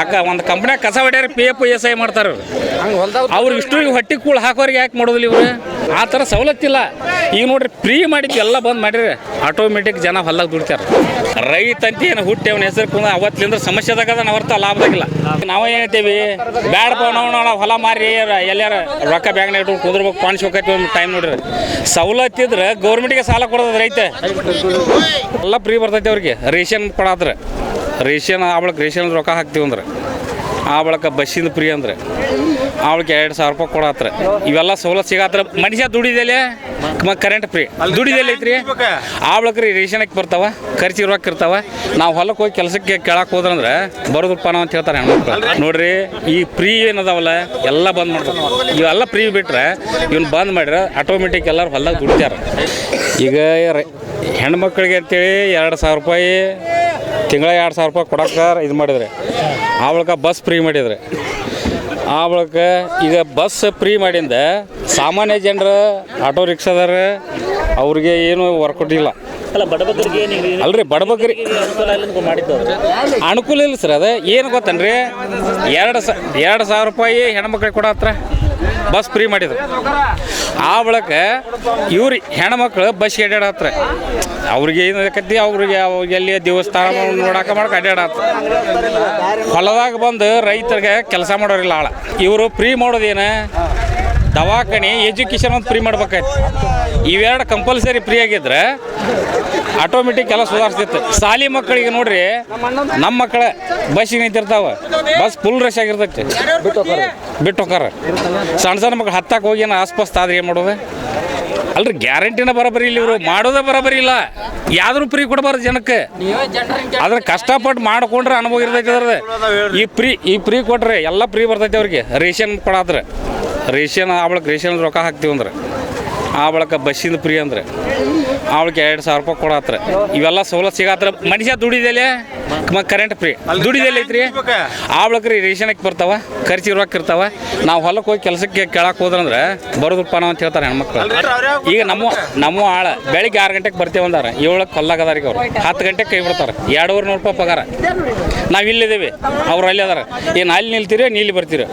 ಅಕ್ಕ ಒಂದು ಕಂಪ್ನ್ಯಾಗ ಕಸ ಹೊಡ್ಯಾರ ಪಿ ಎಫ್ ಎಸ್ ಐ ಮಾಡ್ತಾರ ಅವ್ರ ಇಷ್ಟು ಹೊಟ್ಟಿ ಕೂಳು ಹಾಕೋರಿಗೆ ಯಾಕೆ ಮಾಡೋದಿಲ್ಲ ಇವ್ರು? ಆ ಥರ ಸವಲತ್ತಿಲ್ಲ ಈಗ ನೋಡ್ರಿ ಫ್ರೀ ಮಾಡಿದ್ದು ಎಲ್ಲ ಬಂದ್ ಮಾಡಿರಿ ಆಟೋಮೆಟಿಕ್ ಜನ ಹೊಲ್ದಾಗ ದುಡ್ತಾರ. ರೈತ ಅಂತ ಏನು ಹುಟ್ಟಿ ಅವನ ಹೆಸರು ಕುಂದ ಅವತ್ತಿಂದ ಸಮಸ್ಯೆದಾಗ ಅದ ಹೊರ್ತ ಲಾಭದಾಗಿಲ್ಲ ನಾವು ಹೇಳ್ತೀವಿ ಬ್ಯಾಡಪ್ಪ ನಾವು ನಾವು ಹೊಲ ಮಾರಿ ಎಲ್ಲಾರ ರೊಕ್ಕ ಬ್ಯಾಗ್ನ ಇಟ್ಕೊಂಡು ಕುಂದ್ರಬೇಕು ಪಾಣಿಸ್ ಹೋಗೈತಿ ಒಂದು ಟೈಮ್ ನೋಡ್ರಿ. ಸವಲತ್ತಿದ್ರೆ ಗೌರ್ಮೆಂಟಿಗೆ ಸಾಲ ಕೊಡೋದು ರೈತ. ಎಲ್ಲ ಫ್ರೀ ಬರ್ತೈತಿ ಅವ್ರಿಗೆ ರೇಷನ್ ಕೊಡಾತ್ರ. ರೇಷನ್ ಆ ಬಳಕ ರೇಷನ್ ರೊಕ್ಕ ಹಾಕ್ತೀವಿ ಅಂದ್ರೆ. ಆ ಬಳಕ ಬಸ್ಸಿಂದ ಫ್ರೀ ಅಂದ್ರೆ. ಅವಳಿಗೆ ಎರಡು ಸಾವಿರ ರೂಪಾಯಿ ಕೊಡತ್ರ. ಇವೆಲ್ಲ ಸವಲತ್ತು ಸಿಗತ್ರ. ಮನುಷ್ಯ ದುಡಿದೆಲೆ ಕರೆಂಟ್ ಫ್ರೀ ದುಡಿದೆಲೆ ಐತ್ರಿ. ಆ ಬಳಕ ರೀ ರೇಷನಕ್ಕೆ ಬರ್ತಾವ ಖರ್ಚಿಗೆ ರೊಕ್ಕ ಇರ್ತಾವ. ನಾವು ಹೊಲಕ್ಕೆ ಹೋಗಿ ಕೆಲಸಕ್ಕೆ ಕೇಳಕ್ಕೆ ಹೋದ್ರಂದ್ರೆ ಬರೋದಪ್ಪ ನಾವು ಅಂತ ಹೇಳ್ತಾರೆ ಹೆಣ್ಮಕ್ಳು. ನೋಡ್ರಿ ಈ ಫ್ರೀ ಏನದಾವಲ್ಲ ಎಲ್ಲ ಬಂದ್ ಮಾಡ್ತಾರೆ ಇವೆಲ್ಲ ಫ್ರೀ ಬಿಟ್ರೆ ಇವ್ನ ಬಂದ್ ಮಾಡಿದ್ರೆ ಆಟೋಮೆಟಿಕ್ ಎಲ್ಲರೂ ಹೊಲ್ದಾಗ ದುಡಿತಾರೆ ಈಗ ಹೆಣ್ಮಕ್ಳಿಗೆ ಅಂತೇಳಿ ಎರಡು ಸಾವಿರ ರೂಪಾಯಿ ತಿಂಗಳ ಎರಡು ಸಾವಿರ ರೂಪಾಯಿ ಕೊಡಕ್ಕೆ ಇದು ಮಾಡಿದ್ರೆ. ಆ ಬಳಿಕ ಬಸ್ ಫ್ರೀ ಮಾಡಿದರೆ. ಆ ಬಳಿಕ ಈಗ ಬಸ್ ಫ್ರೀ ಮಾಡಿಂದ ಸಾಮಾನ್ಯ ಜನರು ಆಟೋ ರಿಕ್ಷಾದಾರ ಅವ್ರಿಗೆ ಏನು ವರ್ಕೌಟ್ ಇಲ್ಲ. ಅಲ್ಲ ಬಡಬಗ್ಗರಿಗೆ ನೀವು ಅಲ್ರಿ ಬಡಬಗ್ರಿ ಅನುಕೂಲ ಇಲ್ಲ ಸರ್ ಅದು. ಏನು ಗೊತ್ತನ್ರಿ? ಎರಡು ಸ ಎರಡು ಸಾವಿರ ರೂಪಾಯಿ ಹೆಣ್ಮಕ್ಳಿಗೆ ಕೊಡತ್ರ ಬಸ್ ಫ್ರೀ ಮಾಡಿದ್ರು. ಆ ಬಳಿಕ ಇವ್ರು ಹೆಣ್ಮಕ್ಳು ಬಸ್ಗೆ ಅಡ್ಡಾಡತ್ರ ಅವ್ರಿಗೆ ಏನು ಕತ್ತಿ ಅವ್ರಿಗೆ ಅವ್ರಿಗೆ ಎಲ್ಲಿ ದೇವಸ್ಥಾನ ನೋಡಾಕ ಮಾಡಕ್ಕೆ ಅಡ್ಡಾಡತ್ತ ಹೊಲದಾಗ ಬಂದು ರೈತರಿಗೆ ಕೆಲಸ ಮಾಡೋರಿಲ್ಲ ಆಳ. ಇವರು ಫ್ರೀ ಮಾಡೋದೇನು? ದವಾಖಾನೆ ಎಜುಕೇಷನ್ ಅಂತ ಫ್ರೀ ಮಾಡ್ಬೇಕಾಯ್ತು. ಇವೆರಡು ಕಂಪಲ್ಸರಿ ಫ್ರೀ ಆಗಿದ್ರೆ ಆಟೋಮೆಟಿಕ್ ಎಲ್ಲ ಸುಧಾರಿಸ್ತಿತ್ತು. ಸಾಲಿ ಮಕ್ಕಳಿಗೆ ನೋಡ್ರಿ, ನಮ್ಮ ಮಕ್ಕಳ ಬಸ್ಸಿಗೆ ನಿಂತಿರ್ತಾವ. ಬಸ್ ಫುಲ್ ರಶ್ ಆಗಿರ್ತೈತಿ. ಬಿಟ್ಟು ಸಣ್ಣ ಸಣ್ಣ ಮಕ್ಕಳು ಹತ್ತಕ್ಕೆ ಹೋಗಿ ಏನೋ ಆಸ್ಪಾಸ್ ಆದ್ರೆ ಏನು ಮಾಡೋದು? ಅಲ್ರಿ ಗ್ಯಾರಂಟಿನ ಬರೋಬರಿ ಇಲ್ಲ ಇವರು. ಮಾಡೋದೇ ಬರೋಬರಿ ಇಲ್ಲ. ಯಾವ್ದು ಫ್ರೀ ಕೊಡಬಾರ್ದು ಜನಕ್ಕೆ. ಆದ್ರೆ ಕಷ್ಟಪಟ್ಟು ಮಾಡ್ಕೊಂಡ್ರೆ ಅನುಭವ ಇರ್ತೈತಿ ಅದ್ರದ್ದು ಈ ಫ್ರೀ ಈ ಫ್ರೀ ಕೊಟ್ರೆ ಎಲ್ಲ ಫ್ರೀ ಬರ್ತೈತಿ ಅವ್ರಿಗೆ. ರೇಷನ್ ಕೊಡಾತ್ರ ರೇಷನ್ ಆ ಬಳಕ ರೇಷನ್ ರೊಕ್ಕ ಹಾಕ್ತೀವಿ ಅಂದ್ರೆ ಆ ಬಳಕ ಬಸ್ಸಿಂದ ಫ್ರೀ ಅಂದ್ರೆ. ಅವಳಿಗೆ ಎರಡು ಸಾವಿರ ರೂಪಾಯಿ ಕೊಡತ್ರ. ಇವೆಲ್ಲ ಸವಲತ್ತು ಸಿಗತ್ರ. ಮನುಷ್ಯ ದುಡಿದಲೆ ಕರೆಂಟ್ ಫ್ರೀ ದುಡಿದೆಲೆ ಐತ್ರಿ. ಆ ರೇಷನ್ಗೆ ಬರ್ತಾವ ಖರ್ಚಿಗೆ ರೊಕ್ಕ ಇರ್ತಾವ. ನಾವು ಹೊಲಕ್ಕೆ ಹೋಗಿ ಕೆಲಸಕ್ಕೆ ಕೇಳಕ್ಕೆ ಹೋದ್ರಂದ್ರೆ ಬರೋದಪ್ಪ ನಾವು ಅಂತ ಹೇಳ್ತಾರೆ ಹೆಣ್ಮಕ್ಳು. ಈಗ ನಮ್ಮ ನಮ್ಮ ಆಳ ಬೆಳಿಗ್ಗೆ ಆರು ಗಂಟೆಗೆ ಬರ್ತೇವೆ ಅಂದಾರ. ಏಳಕ್ಕೆ ಹೊಲ್ದಾಗ ಅದಾರ ಅವ್ರು. ಹತ್ತು ಗಂಟೆಗೆ ಕೈ ಬಿಡ್ತಾರೆ. ಎರಡೂವರೆ ನೂರು ರೂಪಾಯಿ ಪಗಾರ. ನಾವು ಇಲ್ಲಿದ್ದೀವಿ. ಅವ್ರು ಅಲ್ಲಿ ಅದಾರ. ಏನು ಅಲ್ಲಿ ನಿಲ್ತೀರಿ ನೀಲಿ ಬರ್ತೀರಿ.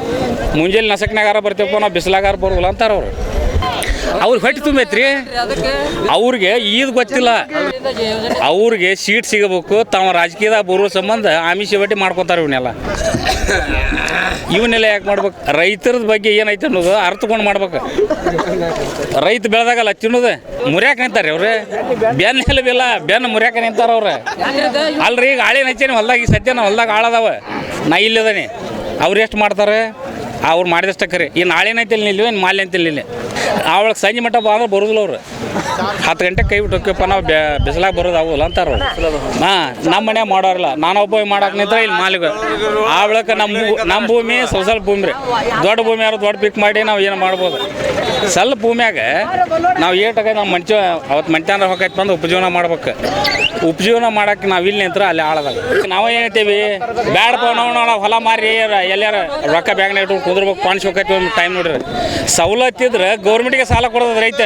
ಮುಂಜಾನೆ ನಸಕ್ನಾಗಾರ ಬರ್ತೇವಪ್ಪ ನಾವು ಬಿಸಿಲಾಗಾರ ಬರೋಲ್ಲ ಅಂತಾರೆ ಅವ್ರು. ಅವ್ರಿಗೆ ಹೊಟ್ಟೆ ತುಂಬೈತ್ರಿ? ಅವ್ರಿಗೆ ಈದ್ ಗೊತ್ತಿಲ್ಲ. ಅವ್ರಿಗೆ ಸೀಟ್ ಸಿಗಬೇಕು ತಮ್ಮ ರಾಜಕೀಯದಾಗ ಬರುವ ಸಂಬಂಧ ಆಮಿಷ ಬಟ್ಟಿ ಮಾಡ್ಕೊತಾರೆ ಇವನ್ನೆಲ್ಲ ಇವನ್ನೆಲ್ಲ ಯಾಕೆ ಮಾಡ್ಬೇಕು? ರೈತರ ಬಗ್ಗೆ ಏನೈತೆ ಅನ್ನೋದು ಅರ್ಥಕೊಂಡು ಮಾಡ್ಬೇಕು. ರೈತ ಬೆಳೆದಾಗಲ್ಲ ತಿನ್ನೋದು ಮುರ್ಯಾಕ ನಿಂತಾರೆ ಅವ್ರೆ. ಬೆನ್ನ ಹೆಲ್ಬಿಲ್ಲ ಬೆನ್ನ ಮುರ್ಯಾಕ ನಿಂತಾರ ಅವ್ರೆ. ಅಲ್ರಿ ಈಗ ಆಳೇನು ಹಚ್ಚೇನಿ ಹೊಲ್ದಾಗ ಈ ಸದ್ಯ ಹೊಲ್ದಾಗ ಆಳದಾವ ನಾ ಇಲ್ಲದೇನೆ ಅವ್ರು ಎಷ್ಟು ಮಾಡ್ತಾರೆ? ಅವ್ರು ಮಾಡಿದಷ್ಟು ಕರೆ. ಈ ನಾಳೆನೈತೆ ಐತಿಲ್ಲ ನಿಲ್ವಿ ಏನು ಮಾಲೆ ಅಂತಿಲ್ಲ ಇಲ್ಲಿ ಅವಳಿಗೆ ಸಂಜೆ ಮಟ್ಟ ಬಂದ್ರೆ ಬರೋದಿಲ್ಲ ಅವ್ರು. ಹತ್ತು ಗಂಟೆ ಕೈ ಬಿಟ್ಟು ಹೋಗ್ಯಪ್ಪ, ನಾವು ಬಿಸಿಲಾಗ ಬರೋದು ಆಗೋಲ್ಲ ಅಂತಾರ ಹಾ ನಮ್ಮ ಮನೆ ಮಾಡೋರಲ್ಲ. ನಾನೊಬ್ಬ ಮಾಡಕ್ಕೆ ನಿಂತ ಇಲ್ಲಿ ಮಾಲಿಗೆ. ಅವಳಕ್ಕೆ ನಮ್ಮ ನಮ್ಮ ಭೂಮಿ, ಸೊಸಲ್ ಭೂಮಿ ರೀ. ದೊಡ್ಡ ಭೂಮಿ ಯಾರು ದೊಡ್ಡ ಪಿಕ್ ಮಾಡಿ ನಾವು ಏನು ಮಾಡ್ಬೋದು. ಸ್ವಲ್ಪ ಭೂಮಿಯಾಗ ನಾವು ಏಟಾಗ ನಮ್ಮ ಮಂಚ ಅವತ್ತು ಮಂಚಾನ ಹೋಗೈತೆ ಬಂದು ಉಪಜೀವನ ಮಾಡ್ಬೇಕು. ಉಪಜೀವನ ಮಾಡಕ್ಕೆ ನಾವು ಇಲ್ಲಿ ನಿಂತ್ರ ಅಲ್ಲಿ ಆಳದಾಗ ನಾವು ಏನಂತೀವಿ ಬ್ಯಾಡಪ್ಪ ನಾವು ನಾವು ಹೊಲ ಮಾರಿ ಎಲ್ಲಾರ ರೊಕ್ಕ ಬ್ಯಾಗ್ನ ಇಟ್ಕೊಂಡು ಕುದ್ರಬೇಕು ಪಾಣಿಸ್ ಹೋಗೈತಿ ಒಂದು ಟೈಮ್ ನೋಡ್ರಿ. ಸವಲತ್ತಿದ್ರೆ ಗೌರ್ಮೆಂಟಿಗೆ ಸಾಲ ಕೊಡೋದು ರೈತ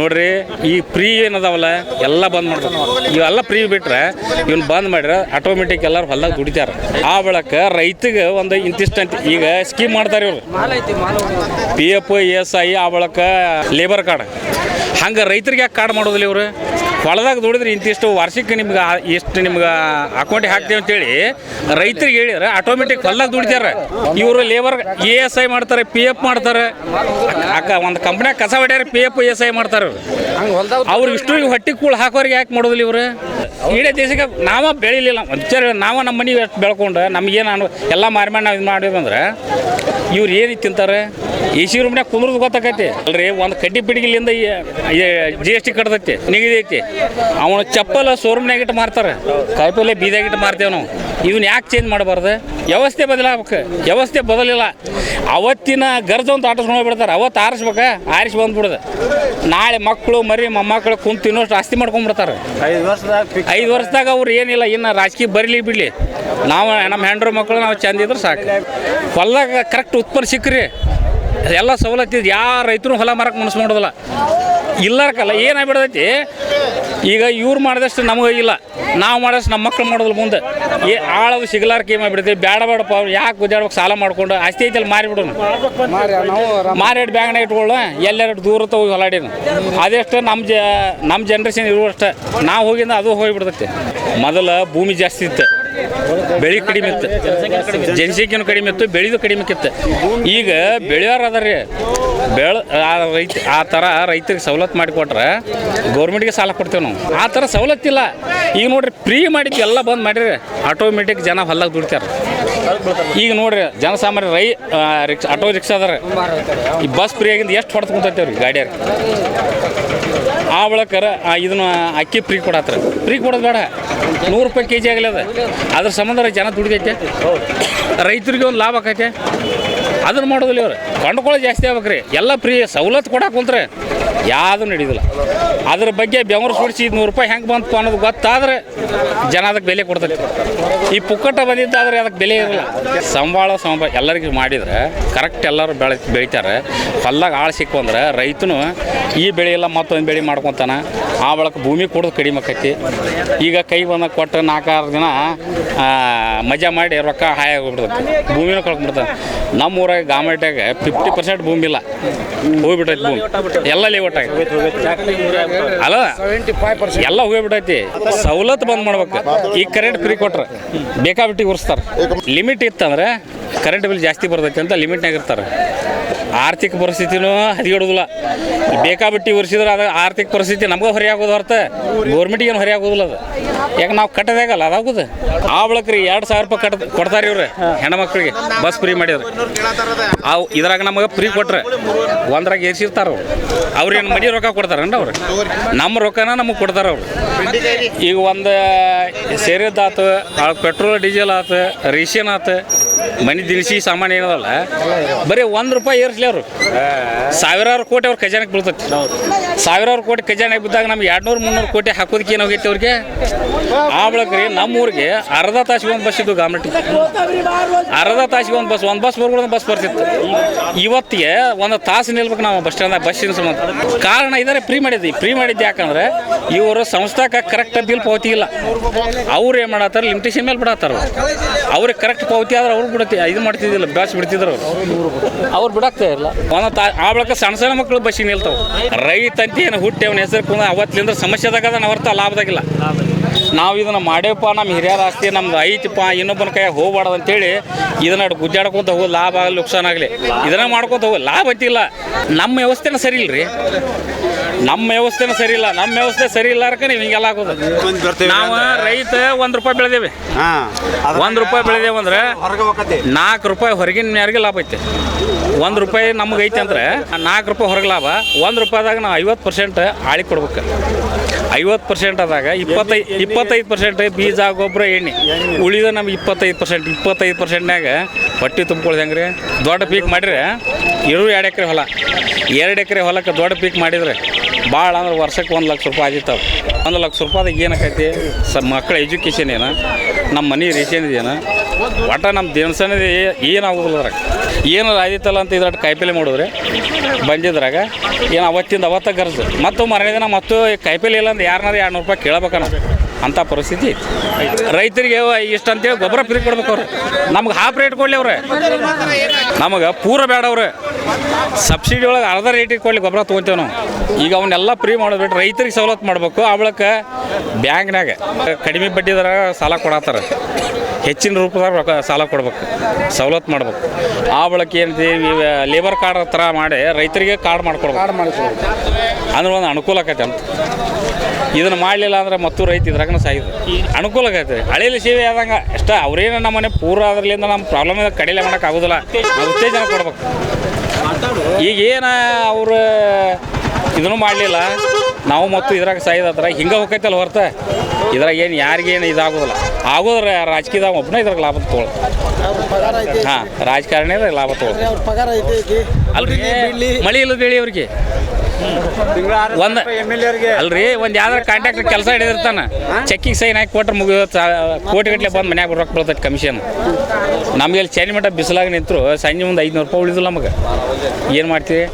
ನೋಡ್ರಿ ಈ ಫ್ರೀ ಏನದಾವಲ್ಲ ಎಲ್ಲ ಬಂದ್ ಮಾಡ್ಬೇಕು ಇವೆಲ್ಲ ಫ್ರೀ ಬಿಟ್ರೆ ಇವ್ನ ಬಂದ್ ಮಾಡಿದ್ರೆ ಆಟೋಮೆಟಿಕ್ ಎಲ್ಲರೂ ಹೊಲದಾಗ ದುಡಿತಾರೆ. ಆ ಬೆಳಕ ರೈತಗೆ ಒಂದು ಇಂತಿಷ್ಟು ಅಂತ ಈಗ ಸ್ಕೀಮ್ ಮಾಡ್ತಾರೆ ಇವರು. ಪಿ ಎಫ್ ಎಸ್ ಐ ಆ ಬಳಕ ಲೇಬರ್ ಕಾರ್ಡ್ ಹಂಗೆ ರೈತರಿಗೆ ಯಾಕೆ ಕಾರ್ಡ್ ಮಾಡೋದಿಲ್ಲ ಇವರು? ಹೊಲದಾಗ ದುಡಿದ್ರೆ ಇಂತಿಷ್ಟು ವಾರ್ಷಿಕ ನಿಮ್ಗೆ ಎಷ್ಟು ನಿಮ್ಗೆ ಅಕೌಂಟಿಗೆ ಹಾಕ್ತೀವಿ ಅಂತೇಳಿ ರೈತರಿಗೆ ಹೇಳಿದ್ರೆ ಆಟೋಮೆಟಿಕ್ ಹೊಲದಾಗ ದುಡಿತಾರೆ. ಇವರು ಲೇಬರ್ ಎ ಎಸ್ ಐ ಮಾಡ್ತಾರೆ ಪಿ ಎಫ್ ಮಾಡ್ತಾರೆ. ಅಕ್ಕ ಒಂದು ಕಂಪ್ನ್ಯಾಗ ಕಸ ಹೊಡ್ಯಾರ ಪಿ ಎಫ್ ಎಸ್ ಐ ಮಾಡ್ತಾರೆ ಅವ್ರು ಇಷ್ಟು ಹೊಟ್ಟೆ ಕೂಳು ಹಾಕೋರಿಗೆ ಯಾಕೆ ಮಾಡೋದಿಲ್ಲ ಇವರು? ಇಡೀ ದೇಶಕ್ಕೆ ನಾವ ಬೆಳಿಲಿಲ್ಲ. ವಿಚಾರ ನಾವ ನಮ್ಮ ಮನೆ ಎಷ್ಟು ಬೆಳ್ಕೊಂಡು ನಮಗೇನು ಅನು ಎಲ್ಲ ಮಾರಿ ಮಾಡಿ ನಾವು ಇದು ಮಾಡಿದಂದ್ರೆ ಇವ್ರು ಏನು ತಿಂತಾರೆ? ಎ ಸಿ ರೂಮ್ನಾಗ ಕುಂದ್ರದು ಗೊತ್ತಾಕೈತಿ. ಅಲ್ರಿ ಒಂದು ಕಡ್ಡಿ ಪಿಡಿಗಿಲಿಂದ ಜಿ ಎಸ್ ಟಿ ಕಟ್ತೈತಿ ನಿಗದಿ ಐತಿ. ಅವನು ಚಪ್ಪಲ ಶೋರೂಮ್ನಾಗ ಇಟ್ಟು ಮಾರ್ತಾರೆ. ಕಾಯಿಪಲ್ಲೆ ಬೀದಾಗಿಟ್ಟು ಮಾರ್ತೇವೆ ನಾವು. ಇವನ್ ಯಾಕೆ ಚೇಂಜ್ ಮಾಡಬಾರ್ದು? ವ್ಯವಸ್ಥೆ ಬದಲಾಗಬೇಕು. ವ್ಯವಸ್ಥೆ ಬದಲಿಲ್ಲ. ಅವತ್ತಿನ ಗರ್ಜ ಅಂತ ಆಟಿಸ್ಕೊಂಡು ಹೋಗ್ಬಿಡ್ತಾರೆ. ಅವತ್ತು ಆರಿಸ್ಬೇಕ? ಆರಿಸಿ ಬಂದ್ಬಿಡುದು. ನಾಳೆ ಮಕ್ಕಳು ಮರಿ ಮೊಮ್ಮಕ್ಕಳು ಕುಂತು ತಿನ್ನೋಷ್ಟು ಆಸ್ತಿ ಮಾಡ್ಕೊಂಡ್ಬಿಡ್ತಾರೆ ಐದು ವರ್ಷದಾಗ ಅವ್ರು ಏನಿಲ್ಲ ಇನ್ನು ರಾಜಕೀಯ ಬರಲಿ ಬಿಡಲಿ. ನಾವು ನಮ್ಮ ಹೆಂಡ್ರ ಮಕ್ಕಳು ನಾವು ಚಂದಿದ್ರೆ ಸಾಕು. ಹೊಲ್ದಾಗ ಕರೆಕ್ಟ್ ಉತ್ಪನ್ನ ಸಿಕ್ಕ್ರಿ. ಎಲ್ಲ ಸವಲತ್ತು ಯಾರು ಯಾವ ರೈತರು ಹೊಲ ಮಾರಕ್ಕೆ ಮನಸ್ಸು ಮಾಡೋದಿಲ್ಲ. ಇಲ್ಲಾರ್ಕಲ್ಲ ಏನಾಗ್ಬಿಡ್ತೈತಿ ಈಗ ಇವ್ರು ಮಾಡಿದಷ್ಟು ನಮಗೆ ಇಲ್ಲ. ನಾವು ಮಾಡಿದಷ್ಟು ನಮ್ಮ ಮಕ್ಳು ಮಾಡೋದ್ರ ಮುಂದೆ. ಏ ಆಳವು ಸಿಗಲಾರ ಕೈ ಮಾಡಿಬಿಡ್ತೀವಿ ಬೇಡ ಬೇಡಪ್ಪ ಅವ್ರು ಯಾಕೆ ಗುದ್ದಾಡ್ಬೇಕು ಸಾಲ ಮಾಡ್ಕೊಂಡು ಆಸ್ತಿ ಐತಲ್ಲಿ ಮಾರಿಬಿಡೋಣ ಮಾರಾಡಿ ಬ್ಯಾಂಕ್ನಾಗ ಇಟ್ಕೊಳ್ಳೋ ಎಲ್ಲೆರಡು ದೂರ ಹೋಗಿ ಹೊಲಾಡಿನ. ಅದೆಷ್ಟು ನಮ್ಮ ಜ ನಮ್ಮ ಜನ್ರೇಷನ್ ಇರುವಷ್ಟು. ನಾವು ಹೋಗಿಂದ ಅದು ಹೋಗಿಬಿಡ್ತೈತೆ. ಮೊದಲು ಭೂಮಿ ಜಾಸ್ತಿ ಇತ್ತು. ಬೆಳೆ ಕಡಿಮೆ ಇತ್ತು. ಜನಸಂಖ್ಯೆನೂ ಕಡಿಮೆ ಇತ್ತು, ಬೆಳೆದು ಕಡಿಮೆ ಇತ್ತು. ಈಗ ಬೆಳೆಯೋರು ಅದ ರೀ. ಬೆಳ ಆ ರೈತ ಆ ಥರ ರೈತರಿಗೆ ಸವಲತ್ತು ಮಾಡಿಕೊಟ್ರೆ ಗೌರ್ಮೆಂಟ್ಗೆ ಸಾಲ ಕೊಡ್ತೇವೆ ನಾವು. ಆ ಥರ ಸವಲತ್ತಿಲ್ಲ. ಈಗ ನೋಡ್ರಿ ಫ್ರೀ ಮಾಡಿದ್ದು ಎಲ್ಲ ಬಂದ್ ಮಾಡಿರಿ ಆಟೋಮೆಟಿಕ್ ಜನ ಹೊಲ್ದಾಗ ದುಡಿತಾರೆ. ಈಗ ನೋಡ್ರಿ, ಜನಸಾಮಾನ್ಯ ರೈ ರಿಕ್ಷಾ, ಆಟೋ ರಿಕ್ಷಾ ಅದಾರ. ಈ ಬಸ್ ಫ್ರೀ ಆಗಿಂದ ಎಷ್ಟು ಹೊಡೆದು ಕುಂತೈತೇವ್ರಿ ಗಾಡಿಯಾರ ಆ ಒಳಕರ ಇದನ್ನ ಅಕ್ಕಿ ಫ್ರೀ ಕೊಡತ್ರ. ಫ್ರೀ ಕೊಡೋದು ಬೇಡ. ನೂರು ರೂಪಾಯಿ ಕೆ ಜಿ ಅದ. ಅದ್ರ ಸಂಬಂಧ ಜನ ದುಡಿದೈತೆ. ರೈತರಿಗೆ ಒಂದು ಲಾಭ ಆಕೈತೆ. ಅದನ್ನ ಮಾಡೋದಿಲ್ಲ ಇವ್ರು. ಕೊಂಡ್ಕೊಳ್ಳೋ ಜಾಸ್ತಿ ಆಗ್ಬೇಕ್ರಿ. ಎಲ್ಲ ಫ್ರೀ ಸವಲತ್ತು ಕೊಡಕ್ಕೆ ಕುಂತ್ರೆ ಯಾವುದು ನಡೆಯೋದಿಲ್ಲ ಅದ್ರ ಬಗ್ಗೆ ಬೆವರು ಸುಡಿಸಿ ನೂರು ರೂಪಾಯಿ ಹೆಂಗೆ ಬಂತು ಅನ್ನೋದು ಗೊತ್ತಾದ್ರೆ ಜನ ಅದಕ್ಕೆ ಬೆಲೆ ಕೊಡ್ತೈತೆ. ಈ ಪುಕ್ಕಟ ಬಂದಿದ್ದಾದ್ರೆ ಅದಕ್ಕೆ ಬೆಲೆ ಇರಲ್ಲ. ಸಂಬಾಳ ಸಂಬ ಎಲ್ಲರಿಗೂ ಮಾಡಿದ್ರೆ ಕರೆಕ್ಟ್ ಎಲ್ಲರೂ ಬೆಳೆ ಬೆಳಿತಾರೆ. ಹೊಲ್ದಾಗ ಆಳು ಸಿಕ್ಕು ಅಂದ್ರೆ ರೈತನು ಈ ಬೆಳೆ ಇಲ್ಲ, ಮತ್ತೊಂದು ಬೆಳೆ ಮಾಡ್ಕೊತಾನ. ಆ ಬಳಕ ಭೂಮಿ ಕೊಡೋದು ಕಡಿಮೆ ಆಕೈತಿ. ಈಗ ಕೈ ಬಂದಾಗ ಕೊಟ್ಟರೆ ನಾಲ್ಕಾರು ದಿನ ಮಜಾ ಮಾಡಿ ರೊಕ್ಕ ಹಾಯ ಹೋಗ್ಬಿಡ್ತೈತಿ. ಭೂಮಿನೂ ಕಳ್ಕೊಂಡ್ಬಿಡ್ತಾನೆ ನಮ್ಮ ಊರಾಗ ಗಾಮಟ್ಯಾಗ ಫಿಫ್ಟಿ ಪರ್ಸೆಂಟ್ ಭೂಮಿ ಇಲ್ಲ. ಹೋಗ್ಬಿಟ್ಟೈತಿ ಭೂಮಿ. ಎಲ್ಲ ಲೇಔಟ್ ಅಲ್ಲ, ಎಲ್ಲ ಹೋಗ್ಬಿಟ್ಟೈತಿ. ಸವಲತ್ತು ಬಂದ್ ಮಾಡ್ಬೇಕು. ಈಗ ಕರೆಂಟ್ ಫ್ರೀ ಕೊಟ್ರೆ ಬೇಕಾಬಿಟ್ಟಿ ಉರ್ಸ್ತಾರೆ. ಲಿಮಿಟ್ ಇತ್ತಂದ್ರೆ ಕರೆಂಟ್ ಬಿಲ್ ಜಾಸ್ತಿ ಬರ್ತೈತೆ ಅಂತ ಲಿಮಿಟ್ನಾಗ ಇರ್ತಾರೆ. ಆರ್ಥಿಕ ಪರಿಸ್ಥಿತಿನೂ ಹದಿಗಿಡೋದಿಲ್ಲ ಬೇಕಾಬಿಟ್ಟಿ ಉರ್ಸಿದ್ರೆ ಅದು ಆರ್ಥಿಕ ಪರಿಸ್ಥಿತಿ ನಮಗೂ ಹೊರೆ ಆಗೋದು ಹೊರತ ಗೌರ್ಮೆಂಟಿಗೆ ಏನು ಹೊರೆ ಆಗೋದಿಲ್ಲ ಅದು. ಯಾಕೆ ನಾವು ಕಟ್ಟದಾಗಲ್ಲ ಅದಾಗೋದು ಆ ಬಳಕ ರೀ ಎರಡು ಸಾವಿರ ರೂಪಾಯಿ ಕಟ್ ಕೊಡ್ತಾರೆ ಇವ್ರು, ಹೆಣ್ಮಕ್ಳಿಗೆ ಬಸ್ ಫ್ರೀ ಮಾಡಿದ್ರು. ಅವು ಇದ್ರಾಗ ನಮಗೆ ಫ್ರೀ ಕೊಟ್ರೆ ಒಂದ್ರಾಗ ಏರ್ಸಿರ್ತಾರ ಅವ್ರು. ಅವ್ರೇನು ಮನೆ ರೊಕ್ಕ ಕೊಡ್ತಾರೇನ್ರಿ ಅವ್ರು? ನಮ್ಮ ರೊಕ್ಕನ ನಮಗೆ ಕೊಡ್ತಾರೆ ಅವರು. ಈಗ ಒಂದು ಸೇರಿದ್ದಾತು ಪೆಟ್ರೋಲ್ ಡೀಸೆಲ್ ಆತು ರೇಷನ್ ಆತು ಮನೆ ದಿನಸಿ ಸಾಮಾನು ಏನದಲ್ಲ ಬರೀ ಒಂದು ರೂಪಾಯಿ ಏರ್ಸ್ಲಿ ಅವರು. ಸಾವಿರಾರು ಕೋಟಿ ಅವ್ರ ಖಜಾನೆಗೆ ಬೀಳ್ತೈತಿ. ಸಾವಿರಾರು ಕೋಟಿ ಖಜಾನೆ ಬಿದ್ದಾಗ ನಮ್ಗೆ ಎರಡ್ನೂರು, ಮುನ್ನೂರು ಕೋಟಿ ಹಾಕೋದಕ್ಕೆ ಏನಾಗೈತಿ ಅವ್ರಿಗೆ? ಆ ಬಳಕ ರೀ ನಮ್ಮ ಊರಿಗೆ ಅರ್ಧ ತಾಸಿಗೆ ಒಂದು ಬಸ್ ಇದ್ದು ಗಾರ್ಮೆಂಟ್ ಅರ್ಧ ತಾಸಿಗೆ ಒಂದು ಬಸ್ ಒಂದು ಬಸ್ ಬರ್ಬೋದು ಬಸ್ ಬರ್ತಿತ್ತು. ಇವತ್ತಿಗೆ ಒಂದು ತಾಸು ನಿಲ್ಬೇಕು ನಾವು ಬಸ್ ಸ್ಟ್ಯಾಂಡ್ ಬಸ್ಸಿನ ಸಂಬಂಧ ಕಾರಣ ಇದಾರೆ ಫ್ರೀ ಮಾಡಿದ್ವಿ. ಫ್ರೀ ಮಾಡಿದ್ದು ಯಾಕಂದ್ರೆ ಇವರು ಸಂಸ್ಥಾಕ ಕರೆಕ್ಟ್ ಬಿಲ್ ಪಾವತಿ ಇಲ್ಲ. ಅವ್ರು ಏನು ಮಾಡತ್ತಾರ ಲಿಮಿಟೇಷನ್ ಮೇಲೆ ಬಿಡತ್ತಾರ ಅವ್ರಿಗೆ ಕರೆಕ್ಟ್ ಪಾವತಿ ಆದ್ರೆ ಅವ್ರು ಬಿಡುತ್ತೆ, ಇದು ಮಾಡ್ತಿದ್ದಿಲ್ಲ ಬಸ್ ಬಿಡ್ತಿದ್ರು ಅವ್ರು. ಅವ್ರು ಬಿಡಾಕ್ತಾ ಇಲ್ಲ ಒಂದು ತಾ ಆ ಬಳಕ ಸಣ್ಣ ಸಣ್ಣ ಮಕ್ಕಳು ಬಸ್ಸಿಗೆ ನಿಲ್ತಾವೆ. ರೈತ ಅಂತ ಏನು ಹುಟ್ಟಿ ಅವನ ಹೆಸರು ಕುಂದ ಅವತ್ತಿಂದ ಸಮಸ್ಯೆದಾಗ ನಾವು ಅರ್ಥ ಲಾಭದಾಗಿಲ್ಲ. ನಾವು ಇದನ್ನು ಮಾಡೇವಪ್ಪ ನಮ್ಮ ಹಿರಿಯರ ಆಸ್ತಿ ನಮ್ದು ಐತಿಪ್ಪ ಇನ್ನೊಬ್ಬನ ಕೈ ಹೋಗ್ಬಾರ್ದು ಅಂತೇಳಿ ಇದನ್ನ ಗುಜ್ಜಾಡ್ಕೊಂತ ಹೋಗಿ ಲಾಭ ಆಗಲಿ ನುಕ್ಸಾನ್ ಆಗಲಿ. ಇದನ್ನ ಮಾಡ್ಕೊತ ಹೋಗಿ ಲಾಭ ಅಂತಿಲ್ಲ. ನಮ್ಮ ವ್ಯವಸ್ಥೆನ ಸರಿ ಇಲ್ರಿ. ನಮ್ಮ ವ್ಯವಸ್ಥೆನ ಸರಿ ಇಲ್ಲ. ನಮ್ಮ ವ್ಯವಸ್ಥೆ ಸರಿ ಇಲ್ಲಾರಕ ನೀವು ಹಿಂಗೆಲ್ಲ ಆಗೋದು. ನಾವು ರೈತ ಒಂದು ರೂಪಾಯಿ ಬೆಳೆದೇವೆ. ಹಾ. ಒಂದು ರೂಪಾಯಿ ಬೆಳೆದೇವಂದ್ರೆ ನಾಲ್ಕು ರೂಪಾಯಿ ಹೊರಗಿನ ಯಾರಿಗೆ ಲಾಭ ಐತೆ. ಒಂದು ರೂಪಾಯಿ ನಮ್ಗೆ ಐತೆ ಅಂದ್ರೆ ನಾಲ್ಕು ರೂಪಾಯಿ ಹೊರಗೆ ಲಾಭ. ಒಂದು ರೂಪಾಯಿದಾಗ ನಾವು ಐವತ್ತು ಪರ್ಸೆಂಟ್ ಆಳಿ ಕೊಡ್ಬೇಕು. ಐವತ್ತು ಪರ್ಸೆಂಟ್ ಆದಾಗ ಇಪ್ಪತ್ತೈದು ಇಪ್ಪತ್ತೈದು ಪರ್ಸೆಂಟ್ ಬೀಜ ಗೊಬ್ಬರ ಎಣ್ಣೆ. ಉಳಿದ ನಮ್ಗೆ ಇಪ್ಪತ್ತೈದು ಪರ್ಸೆಂಟ್ ಇಪ್ಪತ್ತೈದು ಪರ್ಸೆಂಟ್ನಾಗ ಹೊಟ್ಟೆ ತುಂಬ್ಕೊಳ್ದು ರೀ ದೊಡ್ಡ ಪೀಕ್ ಮಾಡಿದ್ರೆ ಇರು ಎರಡು ಎಕರೆ ಹೊಲ. ಎರಡು ಎಕರೆ ಹೊಲಕ್ಕೆ ದೊಡ್ಡ ಪೀಕ್ ಮಾಡಿದ್ರೆ ಭಾಳ ಅಂದ್ರೆ ವರ್ಷಕ್ಕೆ ಒಂದು ಲಕ್ಷ ರೂಪಾಯಿ ಆಗಿತ್ತಾವ. ಒಂದು ಲಕ್ಷ ರೂಪಾಯಿದಾಗ ಏನಕ್ಕೈತಿ? ಸ ಮಕ್ಕಳ ಎಜುಕೇಷನ್ ಏನು? ನಮ್ಮ ಮನೆ ರೇಷನ್ ಇದೇನು? ಒಟ್ಟ ನಮ್ಮ ದಿನಸನದ ಏನಾಗೋದಿಲ್ಲ ಅದ್ರಾಗ. ಏನು ಆದಿತ್ತಲ್ಲ ಅಂತ ಇದ್ರಟ್ಟು ಕಾಯಿಪಲ್ಲೆ ಮಾಡಿದ್ರೆ? ಬಂದಿದ್ರಾಗ. ಏನು ಅವತ್ತಿಂದ ಅವತ್ತ ಗರ್ಜು. ಮತ್ತು ಮರನೇ ದಿನ ಮತ್ತು ಕಾಯಿಪಲ್ಲೆ ಇಲ್ಲ ಅಂದ್ರೆ ಯಾರನ್ನಾರು ಎರಡು ನೂರು ರೂಪಾಯಿ ಕೇಳಬೇಕನ್ನ ಅಂಥ ಪರಿಸ್ಥಿತಿ ಐತಿ. ರೈತರಿಗೆ ಇಷ್ಟು ಅಂತೇಳಿ ಗೊಬ್ಬರ ಫ್ರೀ ಕೊಡ್ಬೇಕು ಅವ್ರು. ನಮ್ಗೆ ಹಾಫ್ ರೇಟ್ ಕೊಡಲಿ ಅವ್ರೆ. ನಮಗೆ ಪೂರ ಬೇಡ ಅವ್ರೆ. ಸಬ್ಸಿಡಿ ಒಳಗೆ ಅರ್ಧ ರೇಟಿಗೆ ಕೊಡಲಿ ಗೊಬ್ಬರ ತೊಗೊತೇವೆ ನಾವು. ಈಗ ಅವನ್ನೆಲ್ಲ ಫ್ರೀ ಮಾಡಿಬಿಟ್ಟು ರೈತರಿಗೆ ಸವಲತ್ತು ಮಾಡಬೇಕು. ಆ ಬಳಕ ಬ್ಯಾಂಕ್ನಾಗ ಕಡಿಮೆ ದರ ಸಾಲ ಕೊಡತ್ತಾರ ಹೆಚ್ಚಿನ ರೂಪದಾಗ ರೊಕ್ಕ ಸಾಲ ಕೊಡ್ಬೇಕು. ಸವಲತ್ತು ಮಾಡ್ಬೇಕು. ಆ ಬಳಕ ಏನಂತೀವಿ ಲೇಬರ್ ಕಾರ್ಡ್ ಥರ ಮಾಡಿ ರೈತರಿಗೆ ಕಾರ್ಡ್ ಮಾಡ್ಕೊಡ್ಬೇಕು. ಅಂದ್ರೆ ಒಂದು ಅನುಕೂಲ ಆಕೈತೆ ಅಂತ. ಇದನ್ನು ಮಾಡಲಿಲ್ಲ ಅಂದ್ರೆ ಮತ್ತು ರೈತ ಇದ್ರಾಗನ ಸಾಯ್ದು. ಅನುಕೂಲ ಆಗೈತೆ ಹಳೇಲಿ ಸೇವೆ ಆದಂಗೆ ಅಷ್ಟೇ ಅವ್ರೇನು ನಮ್ಮ ಮನೆ ಪೂರ ಅದರಲ್ಲಿಂದ ನಮ್ಮ ಪ್ರಾಬ್ಲಮ್ ಕಡಿಲೆ ಮಾಡೋಕೆ ಆಗೋದಿಲ್ಲ. ನಾವು ಉತ್ತೇಜನ ಕೊಡ್ಬೇಕು. ಈಗ ಏನು ಅವರು ಇದನ್ನು ಮಾಡಲಿಲ್ಲ ನಾವು ಮತ್ತು ಇದ್ರಾಗ ಸಾಯ್ದತ್ರ ಹಿಂಗೆ ಹೋಗೈತಲ್ಲ ಹೊರತ. ಇದ್ರಾಗ ಏನು ಯಾರಿಗೇನು ಇದಾಗೋದಿಲ್ಲ. ಆಗೋದ್ರೆ ರಾಜಕೀಯದಾಗ ಒಬ್ಬನೇ ಇದ್ರಾಗ ಲಾಭ ತೊಗೊಳ ಹಾಂ ರಾಜಕಾರಣಿಯದ ಲಾಭ ತೊಗೊಳ ಅಲ್ರಿ ಮಳೆ ಇಲ್ಲ ಬೆಳಿ ಅವ್ರಿಗೆ. ಒಂದು ಅಲ್ರಿ ಒಂದು ಯಾವ್ದಾರ ಕಾಂಟ್ರಾಕ್ಟರ್ ಕೆಲಸ ಹಿಡಿದಿರ್ತಾನೆ. ಚೆಕ್ಕಿಗೆ ಸೈನ್ ಹಾಕಿ ಕೊಟ್ರೆ ಮುಗಿದ ಕೋಟಿ ಗಟ್ಟಲೆ ಬಂದು ಮನ್ಯಾಗ ರೊಕ್ಕ ಬರ್ತೈತೆ ಕಮಿಷನ್ ನಮಗೆ ಇಲ್ಲಿ ಚೈನ್ ಮಟ್ಟ ಬಿಸಿಲಾಗ ನಿಂತರು ಸಂಜೆ ಮುಂದೆ ಐದುನೂರು ರೂಪಾಯಿ ಉಳಿದಿಲ್ಲ ನಮಗೆ. ಏನು ಮಾಡ್ತೀವಿ?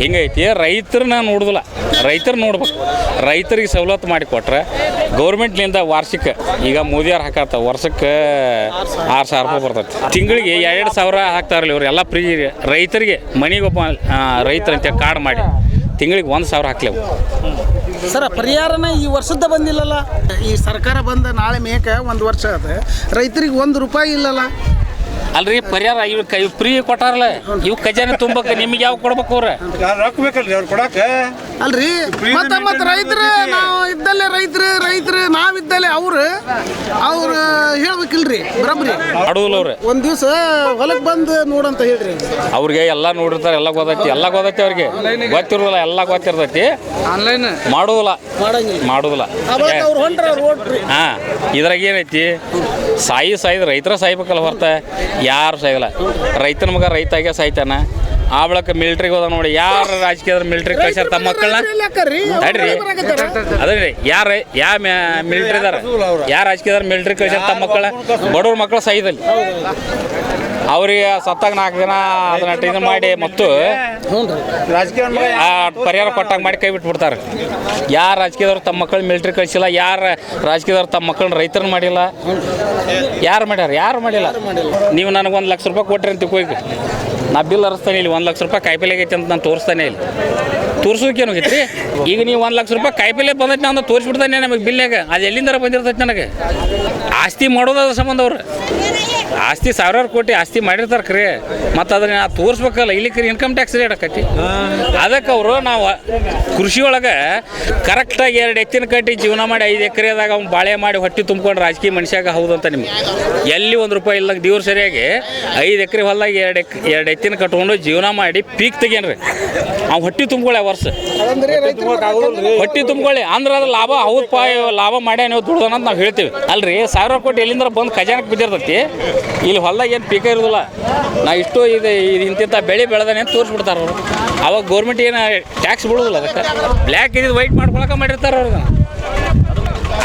ಹಿಂಗೈತಿ ರೈತರನ್ನ ನೋಡುದಿಲ್ಲ. ರೈತರು ನೋಡ್ಬೇಕು. ರೈತರಿಗೆ ಸವಲತ್ತು ಮಾಡಿ ಕೊಟ್ರೆ ಗೌರ್ಮೆಂಟ್ಲಿಂದ ವಾರ್ಷಿಕ ಈಗ ಮೋದಿಯವ್ರು ಹಾಕತ್ತ ವರ್ಷಕ್ಕೆ ಆರು ಸಾವಿರ ರೂಪಾಯಿ ಬರ್ತೈತಿ. ತಿಂಗಳಿಗೆ ಎರಡು ಸಾವಿರ ಹಾಕ್ತಾರಲ್ಲ ಇವ್ರು ಎಲ್ಲ ಫ್ರೀ ರೈತರಿಗೆ ಮನೆಗೊಬ್ಬ ರೈತರಂತೆ ಕಾರ್ಡ್ ಮಾಡಿ. ತಿಂಗಳಿಗೆ ಒಂದು ಸಾವಿರ ಹಾಕ್ಲೇವು. ಸರ್ ಪರಿಹಾರನ ಈ ವರ್ಷದ ಬಂದಿಲ್ಲಲ್ಲ? ಈ ಸರ್ಕಾರ ಬಂದ ನಾಳೆ ಮೇಕ ಒಂದು ವರ್ಷ ಅದ ರೈತರಿಗೆ ಒಂದು ರೂಪಾಯಿ ಇಲ್ಲಲ್ಲ. ಅಲ್ರಿ ಪರಿಹಾರ ಇವ್ ಕೈ ಫ್ರೀ ಕೊಟ್ಟಾರಲ್ಲ ಇವ್ ಖಜಾನೆ ತುಂಬಕ್ಕೆ ನಿಮಗೆ ಯಾವ ಕೊಡ್ಬೇಕು ಅವ್ರ? ರೊಕ್ಕ ಬೇಕಲ್ರಿ ಅವ್ರು ಕೊಡಾಕ ಅಲ್ರಿ ಮತ್ತ ಮತ್ತ ರೈತರು ನಾವು ಇದ್ದಲ್ಲೇ ರೈತರು ರೈತರು ನಾವಿದ್ದಲ್ಲೇ ಅವ್ರು ಅವ್ರು ಹೇಳ್ಬೇಕಿಲ್ರಿ ಬರಬ್ರಿ. ಮಾಡುದಿಲ್ಲ ಅವ್ರು. ಒಂದ್ ದಿವ್ಸ ಹೊಲಕ್ ಬಂದು ನೋಡಂತ ಹೇಳ್ರಿ. ಅವ್ರಿಗೆ ಎಲ್ಲ ನೋಡಿರ್ತಾರೆ ಎಲ್ಲ ಗೊತ್ತೈತಿ ಎಲ್ಲ ಗೊತ್ತೈತಿ ಅವ್ರಿಗೆ. ಗೊತ್ತಿರೋದಿಲ್ಲ ಎಲ್ಲ ಗೊತ್ತಿರ್ತೈತಿ. ಆನ್ಲೈನ್ ಮಾಡುದಿಲ್ಲ ಮಾಡಂಗಿಲ್ಲ. ಮಾಡುದಿಲ್ಲ ಅವ್ರು ಹೊಂಟ್ರ ಹಾ ಇದ್ರಾಗ ಏನೈತಿ? ಸಾಯಿ ಸಾಯ್ದು ರೈತರ ಸಾಯ್ಬೇಕಲ್ಲ ಹೊರತ. ಯಾರು ಸಾಯಲ್ಲ ರೈತನ ಮಗ ರೈತಾಗೆ ಸಾಯ್ತಾನ. ಆ ಬಳಿಕ ಮಿಲ್ಟ್ರಿಗೆ ಹೋದ ನೋಡಿ ಯಾರು ರಾಜಕೀಯದ ಮಿಲ್ಟ್ರಿ ಕಳ್ಸ್ಯಾರ ತಮ್ಮ ಮಕ್ಕಳನ್ನ ತಡ್ರಿ ಅದ್ರಿ ಯಾರ ಯಾ ಮಿಲಿಟರಿ ಇದಾರ ಯಾರ ರಾಜಕೀಯ ಮಿಲಿಟರಿ ಕಳ್ಸ್ಯಾರ ತಮ್ಮ ಮಕ್ಕಳ ಬಡವ್ರ ಮಕ್ಕಳು ಸಾಯ್ದಲ್ಲಿ. ಅವ್ರಿಗೆ ಸತ್ತಾಗ ನಾಲ್ಕು ದಿನ ಅದನ್ನ ಟೀನ್ ಮಾಡಿ ಮತ್ತು ಪರಿಹಾರ ಕೊಟ್ಟಾಗ ಮಾಡಿ ಕೈ ಬಿಟ್ಬಿಡ್ತಾರೆ. ಯಾರು ರಾಜಕೀಯದವ್ರು ತಮ್ಮ ಮಕ್ಕಳನ್ನ ಮಿಲಿಟ್ರಿ ಕಳಿಸಿಲ್ಲ ಯಾರು ರಾಜಕೀಯದವ್ರು ತಮ್ಮ ಮಕ್ಕಳನ್ನ ರೈತರನ್ನ ಮಾಡಿಲ್ಲ? ಯಾರು ಮಾಡ್ಯಾರ? ಯಾರು ಮಾಡಿಲ್ಲ? ನೀವು ನನಗೆ ಒಂದು ಲಕ್ಷ ರೂಪಾಯಿ ಕೊಟ್ಟರೆ ಅಂತ ಈಗ. ನಾ ಬಿಲ್ ಹರಿಸ್ತಾನೆ ಇಲ್ಲಿ ಒಂದು ಲಕ್ಷ ರೂಪಾಯಿ ಕಾಯಿಪಲ್ಲೆ ಆಗೈತೆ ಅಂತ ನಾನು ತೋರಿಸ್ತಾನೆ ಇಲ್ಲಿ. ತೋರ್ಸೋಕೆ ರೀ ಈಗ ನೀವು ಒಂದು ಲಕ್ಷ ರೂಪಾಯಿ ಕಾಯಿಪಲ್ಲೆ ಬಂದೈತೆ ನಾನು ತೋರಿಸ್ಬಿಡ್ತಾನೆ ನಮಗೆ ಬಿಲ್ನಾಗ ಅದು ಎಲ್ಲಿಂದಾರ ಬಂದಿರ್ತೈತೆ ನನಗೆ? ಆಸ್ತಿ ಮಾಡೋದ ಸಂಬಂಧ ಅವ್ರು. ಆಸ್ತಿ ಸಾವಿರಾರು ಕೋಟಿ ಆಸ್ತಿ ಮಾಡಿರ್ತಾರೆ ಖರೆ ಮತ್ತು ಅದನ್ನ ನಾ ತೋರಿಸ್ಬೇಕಲ್ಲ ಇಲ್ಲಿ ಇನ್ಕಮ್ ಟ್ಯಾಕ್ಸ್ ರೇಟ್ ಆಕತಿ. ಅದಕ್ಕೆ ಅವರು ನಾವು ಕೃಷಿ ಒಳಗೆ ಕರೆಕ್ಟಾಗಿ ಎರಡು ಎತ್ತಿನ ಕಟ್ಟಿ ಜೀವನ ಮಾಡಿ ಐದು ಎಕರೆದಾಗ ಅವ್ನು ಬಾಳೆ ಮಾಡಿ ಹೊಟ್ಟೆ ತುಂಬ್ಕೊಂಡು ರಾಜಕೀಯ ಮನುಷ್ಯಾಗ ಹೌದಂತ ಅಂತ ನಿಮ್ಗೆ. ಎಲ್ಲಿ ಒಂದು ರೂಪಾಯಿ ಇಲ್ಲ ದೇವ್ರು ಸರಿಯಾಗಿ ಐದು ಎಕರೆ ಹೊಲ್ದಾಗ ಎರಡು ಎಕ್ ಎರಡು ಎತ್ತಿನ ಕಟ್ಕೊಂಡು ಜೀವನ ಮಾಡಿ ಪೀಕ್ ತೆಗೇನ್ರಿ. ಅವ್ನು ಹೊಟ್ಟೆ ತುಂಬ್ಕೊಳ್ಳಿ ವರ್ಷ. ಹೊಟ್ಟಿ ತುಂಬ್ಕೊಳ್ಳಿ. ಅಂದ್ರೆ ಅದು ಲಾಭ ಹೌದಪ್ಪ ಲಾಭ ಮಾಡ್ಯ ನೀವು ದುಡ್ದನ ಅಂತ ನಾವು ಹೇಳ್ತೀವಿ. ಅಲ್ರಿ ಸಾವಿರ ಕೋಟಿ ಎಲ್ಲಿಂದ್ರ ಬಂದು ಖಜಾನಕ್ಕೆ ಬಿದ್ದಿರ್ತೈತಿ. ಇಲ್ಲಿ ಹೊಲ್ದಾಗ ಏನು ಪೀಕ ಇರೋದಿಲ್ಲ. ನಾ ಇಷ್ಟು ಇದು ಇದು ಇಂತಿಂಥ ಬೆಳೆ ಬೆಳೆದಾನೆ ಅಂತ ತೋರಿಸ್ಬಿಡ್ತಾರೆ ಅವರು. ಅವಾಗ ಗೌರ್ಮೆಂಟ್ ಏನು ಟ್ಯಾಕ್ಸ್ ಬಿಡೋದಿಲ್ಲ ಅದಕ್ಕೆ. ಬ್ಲ್ಯಾಕ್ ಇದ್ದು ವೈಟ್ ಮಾಡ್ಕೊಳಕ್ಕೆ ಮಾಡಿರ್ತಾರೆ ಅವ್ರಿಗೆ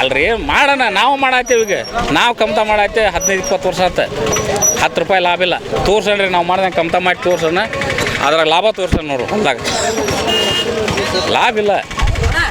ಅಲ್ರಿ ಮಾಡೋಣ ನಾವು ಮಾಡತ್ತೇವೆ ಈಗ. ನಾವು ಕಮ್ತ ಮಾಡತ್ತೆ ಹದಿನೈದು ಇಪ್ಪತ್ತು ವರ್ಷ ಆತ. ಹತ್ತು ರೂಪಾಯಿ ಲಾಭ ಇಲ್ಲ. ತೋರ್ಸಣ್ರಿ ನಾವು ಮಾಡ್ದಂಗೆ ಕಮ್ತ ಮಾಡಿ ತೋರ್ಸೋಣ. ಅದ್ರಾಗ ಲಾಭ ತೋರ್ಸೋಣ ನೋಡ್ರಿ ಹೊಲ್ದಾಗ. ಲಾಭ ಇಲ್ಲ.